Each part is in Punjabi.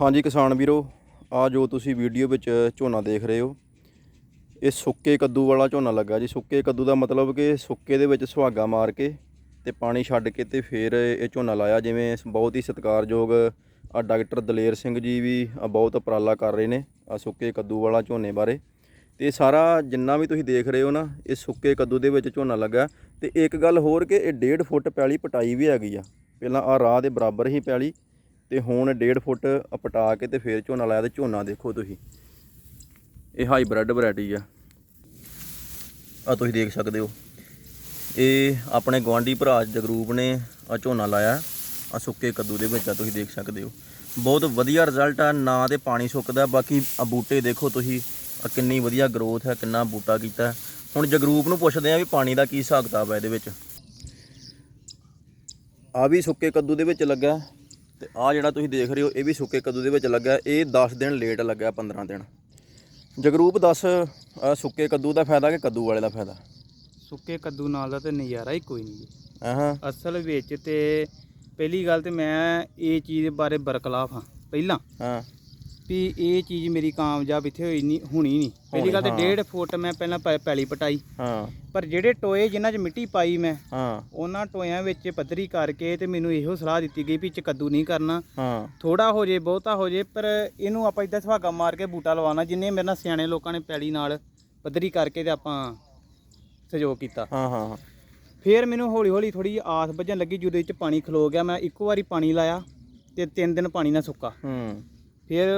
ਹਾਂਜੀ ਕਿਸਾਨ ਵੀਰੋ, ਆ ਜੋ ਤੁਸੀਂ ਵੀਡੀਓ ਵਿੱਚ ਝੋਨਾ ਦੇਖ ਰਹੇ ਹੋ, ਇਹ ਸੁੱਕੇ ਕੱਦੂ ਵਾਲਾ ਝੋਨਾ ਲੱਗਾ ਜੀ। ਸੁੱਕੇ ਕੱਦੂ ਦਾ ਮਤਲਬ ਕਿ ਸੁੱਕੇ ਦੇ ਵਿੱਚ ਸੁਹਾਗਾ ਮਾਰ ਕੇ ਤੇ ਪਾਣੀ ਛੱਡ ਕੇ ਤੇ ਫਿਰ ਇਹ ਝੋਨਾ ਲਾਇਆ, ਜਿਵੇਂ ਬਹੁਤ ਹੀ ਸਤਿਕਾਰਯੋਗ ਆ ਡਾਕਟਰ ਦਲੇਰ ਸਿੰਘ ਜੀ ਵੀ ਆ ਬਹੁਤ ਉਪਰਾਲਾ ਕਰ ਰਹੇ ਨੇ ਆ ਸੁੱਕੇ ਕੱਦੂ ਵਾਲਾ ਝੋਨੇ ਬਾਰੇ। ਤੇ ਸਾਰਾ ਜਿੰਨਾ ਵੀ ਤੁਸੀਂ ਦੇਖ ਰਹੇ ਹੋ ਨਾ, ਇਹ ਸੁੱਕੇ ਕੱਦੂ ਦੇ ਵਿੱਚ ਝੋਨਾ ਲੱਗਾ। ਤੇ ਇੱਕ ਗੱਲ ਹੋਰ ਕਿ ਇਹ 1.5 ਫੁੱਟ ਪੈਲੀ ਪਟਾਈ ਵੀ ਹੈਗੀ ਆ। ਪਹਿਲਾਂ ਆ ਰਾਹ ਦੇ ਬਰਾਬਰ ਹੀ ਪੈਲੀ ਤੇ ਹੁਣ 1.5 ਫੁੱਟ ਪਟਾ ਕੇ ਤੇ ਫਿਰ ਝੋਨਾ ਲਾਇਆ ਤੇ ਝੋਨਾ ਦੇਖੋ ਤੁਸੀਂ। ਇਹ ਹਾਈਬ੍ਰਿਡ ਵੈਰਾਈਟੀ ਆ। ਆ ਤੁਸੀਂ ਦੇਖ ਸਕਦੇ ਹੋ। ਇਹ ਆਪਣੇ ਗਵਾਂਢੀ ਭਰਾ ਜਗਰੂਪ ਨੇ ਆ ਝੋਨਾ ਲਾਇਆ। ਆ ਸੁੱਕੇ ਕੱਦੂ ਦੇ ਵਿੱਚ ਆ, ਤੁਸੀਂ ਦੇਖ ਸਕਦੇ ਹੋ। ਬਹੁਤ ਵਧੀਆ ਰਿਜ਼ਲਟ ਆ, ਨਾ ਤੇ ਪਾਣੀ ਸੁੱਕਦਾ, ਬਾਕੀ ਆ ਬੂਟੇ ਦੇਖੋ ਤੁਸੀਂ। ਆ ਕਿੰਨੀ ਵਧੀਆ ਗਰੋਥ ਹੈ, ਕਿੰਨਾ ਬੂਟਾ ਕੀਤਾ। ਹੁਣ ਜਗਰੂਪ ਨੂੰ ਪੁੱਛਦੇ ਆ ਵੀ ਪਾਣੀ ਦਾ ਕੀ ਹਿਸਾਬ ਕਿਤਾਬ ਹੈ ਇਹਦੇ ਵਿੱਚ। ਆ ਵੀ ਸੁੱਕੇ ਕੱਦੂ ਦੇ ਵਿੱਚ ਲੱਗਾ। ਤੇ ਆ ਜਿਹੜਾ ਤੁਸੀਂ ਦੇਖ ਰਹੇ ਹੋ ਇਹ ਵੀ ਸੁੱਕੇ ਕੱਦੂ ਦੇ ਵਿੱਚ ਲੱਗਾ ਇਹ 10 ਦਿਨ ਲੇਟ ਲੱਗਾ 15 ਦਿਨ। ਜਗਰੂਪ ਦੱਸ ਸੁੱਕੇ ਕੱਦੂ ਦਾ ਫਾਇਦਾ ਕਿ ਕੱਦੂ ਵਾਲੇ ਦਾ ਫਾਇਦਾ? ਸੁੱਕੇ ਕੱਦੂ ਨਾਲ ਦਾ ਤੇ ਨਜ਼ਾਰਾ ਹੀ ਕੋਈ ਨਹੀਂ। ਹਾਂ ਅਸਲ ਵਿੱਚ ਤੇ ਪਹਿਲੀ ਗੱਲ ਤੇ ਮੈਂ ਇਹ ਚੀਜ਼ ਬਾਰੇ ਬਰਕਲਾਫ ਹਾਂ ਪਹਿਲਾਂ। ਹਾਂ। ਵੀ ਇਹ ਚੀਜ਼ ਮੇਰੀ ਕਾਮਯਾਬ ਇੱਥੇ ਹੋਈ ਨਹੀਂ ਹੋਣੀ ਨਹੀਂ। ਪਹਿਲੀ ਗੱਲ ਤੇ ਹਾਂ। 1.5 ਫੁੱਟ ਮੈਂ ਪਹਿਲਾਂ ਪੈ- ਪੈਲੀ ਪਟਾਈ। ਹਾਂ। ਪਰ ਜਿਹੜੇ ਟੋਏ ਜਿਨ੍ਹਾਂ 'ਚ ਮਿੱਟੀ ਪਾਈ ਮੈਂ ਹਾਂ। ਉਹਨਾਂ ਟੋਇਆਂ ਵਿੱਚ ਪੱਧਰੀ ਕਰਕੇ ਤੇ ਮੈਨੂੰ ਇਹੋ ਸਲਾਹ ਦਿੱਤੀ ਗਈ ਵੀ ਚ ਕੱਦੂ ਨਹੀਂ ਕਰਨਾ। ਹਾਂ। ਥੋੜਾ ਹੋ ਜੇ ਬਹੁਤਾ ਹੋ ਜੇ ਪਰ ਇਹਨੂੰ ਆਪਾਂ ਇਦਾਂ ਸੁਹਾਗਾ ਮਾਰ ਕੇ ਬੂਟਾ ਲਵਾਉਣਾ ਜਿੰਨੇ ਮੇਰੇ ਨਾਲ ਸਿਆਣੇ ਲੋਕਾਂ ਨੇ ਪੈਲੀ ਨਾਲ ਪੱਧਰੀ ਕਰਕੇ ਤੇ ਆਪਾਂ ਸਹਿਯੋਗ ਕੀਤਾ। ਹਾਂ ਹਾਂ ਫਿਰ ਮੈਨੂੰ ਹੌਲੀ ਹੌਲੀ ਥੋੜੀ ਆਸ ਵੱਜਣ ਲੱਗੀ ਜਿਹਦੇ ਵਿੱਚ ਪਾਣੀ ਖਲੋ ਗਿਆ ਮੈਂ ਇੱਕੋ ਵਾਰੀ ਪਾਣੀ ਲਾਇਆ ਤੇ ਤਿੰਨ ਦਿਨ ਪਾਣੀ ਨਾ ਸੁੱਕਾ। ਹੂੰ। ਫਿਰ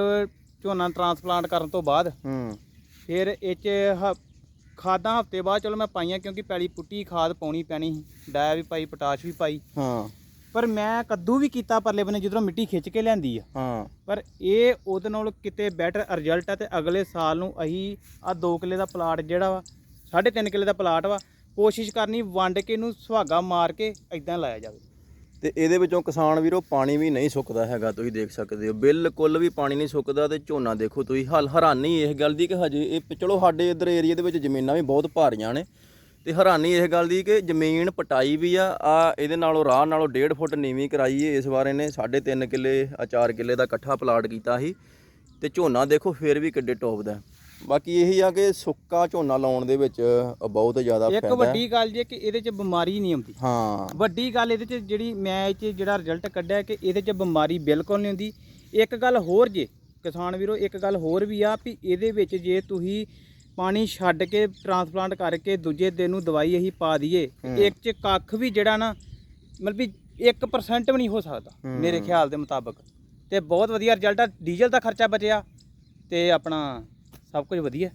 ਝੋਨਾ ਟਰਾਂਸਪਲਾਂਟ ਕਰਨ ਤੋਂ ਬਾਅਦ ਹੂੰ। ਫਿਰ ਇਹ 'ਚ ਹ- ਖਾਦਾਂ ਹਫ਼ਤੇ ਬਾਅਦ ਚਲੋ ਮੈਂ ਪਾਈਆਂ ਕਿਉਂਕਿ ਪੈਲੀ ਪੁੱਟੀ ਖਾਦ ਪਾਉਣੀ ਪੈਣੀ ਸੀ ਡਾਇਆ ਵੀ ਪਾਈ ਪੋਟਾਸ਼ ਵੀ ਪਾਈ। ਹਾਂ। ਪਰ ਮੈਂ ਕੱਦੂ ਵੀ ਕੀਤਾ ਪਰਲੇ ਬੰਨੇ ਜਦੋਂ ਮਿੱਟੀ ਖਿੱਚ ਕੇ ਲਿਆਂਦੀ ਆ। ਹਾਂ। ਪਰ ਇਹ ਉਹਦੇ ਨਾਲ ਕਿਤੇ ਬੈਟਰ ਰਿਜ਼ਲਟ ਆ ਤੇ ਅਗਲੇ ਸਾਲ ਨੂੰ ਅਸੀਂ ਆ 2 ਕਿੱਲੇ ਦਾ ਪਲਾਟ ਜਿਹੜਾ ਵਾ 3.5 ਕਿੱਲੇ ਦਾ ਪਲਾਟ ਵਾ ਕੋਸ਼ਿਸ਼ ਕਰਨੀ ਵੰਡ ਕੇ ਇਹਨੂੰ ਸੁਹਾਗਾ ਮਾਰ ਕੇ ਇਦਾਂ ਲਾਇਆ ਜਾਵੇ। ਤੇ ਇਹਦੇ ਵਿੱਚੋਂ ਕਿਸਾਨ ਵੀਰੋ ਪਾਣੀ ਵੀ ਨਹੀਂ ਸੁੱਕਦਾ ਹੈਗਾ, ਤੁਸੀਂ ਦੇਖ ਸਕਦੇ ਹੋ। ਬਿਲਕੁਲ ਵੀ ਪਾਣੀ ਨਹੀਂ ਸੁੱਕਦਾ ਤੇ ਝੋਨਾ ਦੇਖੋ ਤੁਸੀਂ, ਹਲ ਹੈਰਾਨੀ ਇਸ ਗੱਲ ਦੀ ਕਿ ਹਜੇ ਇਹ ਚਲੋ ਸਾਡੇ ਇਧਰ ਏਰੀਆ ਦੇ ਵਿੱਚ ਜ਼ਮੀਨਾਂ ਵੀ ਬਹੁਤ ਭਾਰੀਆਂ ਨੇ ਤੇ ਹੈਰਾਨੀ ਇਸ ਗੱਲ ਦੀ ਕਿ ਜ਼ਮੀਨ ਪਟਾਈ ਵੀ ਆ ਆ ਇਹਦੇ ਨਾਲੋਂ ਰਾਹ ਨਾਲੋਂ 1.5 ਫੁੱਟ ਨੀਵੀਂ ਕਰਾਈ ਏ ਇਸ ਵਾਰ ਇਹਨੇ 3.5 ਕਿੱਲੇ ਆ 4 ਕਿੱਲੇ ਦਾ ਇਕੱਠਾ ਪਲਾਟ ਕੀਤਾ ਸੀ ਤੇ ਝੋਨਾ ਦੇਖੋ ਫਿਰ ਵੀ ਕਿੱਡੇ ਟੌਪ ਦਾ ਬਾਕੀ ਇਹੀ ਆ ਕਿ ਸੁੱਕਾ ਝੋਨਾ ਲਾਉਣ ਦੇ ਵਿੱਚ ਬਹੁਤ ਜ਼ਿਆਦਾ ਇੱਕ ਫਾਇਦਾ ਹੈ। ਵੱਡੀ ਗੱਲ ਜੇ ਕਿ ਇਹਦੇ 'ਚ ਬਿਮਾਰੀ ਨਹੀਂ ਆਉਂਦੀ। ਹਾਂ। ਵੱਡੀ ਗੱਲ ਇਹਦੇ 'ਚ ਜਿਹੜੀ ਮੈਂ ਇਹ 'ਚ ਜਿਹੜਾ ਰਿਜ਼ਲਟ ਕੱਢਿਆ ਕਿ ਇਹਦੇ 'ਚ ਬਿਮਾਰੀ ਬਿਲਕੁਲ ਨਹੀਂ ਹੁੰਦੀ। ਇੱਕ ਗੱਲ ਹੋਰ ਜੇ ਕਿਸਾਨ ਵੀਰੋ ਇੱਕ ਗੱਲ ਹੋਰ ਵੀ ਆ ਵੀ ਇਹਦੇ ਵਿੱਚ ਜੇ ਤੁਸੀਂ ਪਾਣੀ ਛੱਡ ਕੇ ਟਰਾਂਸਪਲਾਂਟ ਕਰਕੇ ਦੂਜੇ ਦਿਨ ਨੂੰ ਦਵਾਈ ਇਹੀ ਪਾ ਦਈਏ ਇੱਕ 'ਚ ਕੱਖ ਵੀ ਜਿਹੜਾ ਨਾ ਮਤਲਬ ਵੀ 1% ਵੀ ਨਹੀਂ ਹੋ ਸਕਦਾ ਮੇਰੇ ਖਿਆਲ ਦੇ ਮੁਤਾਬਕ। ਤੇ ਬਹੁਤ ਵਧੀਆ ਰਿਜ਼ਲਟ ਆ ਡੀਜ਼ਲ ਦਾ ਖਰਚਾ ਬਚਿਆ ਤੇ ਆਪਣਾ ਸਭ ਕੁਝ ਵਧੀਆ।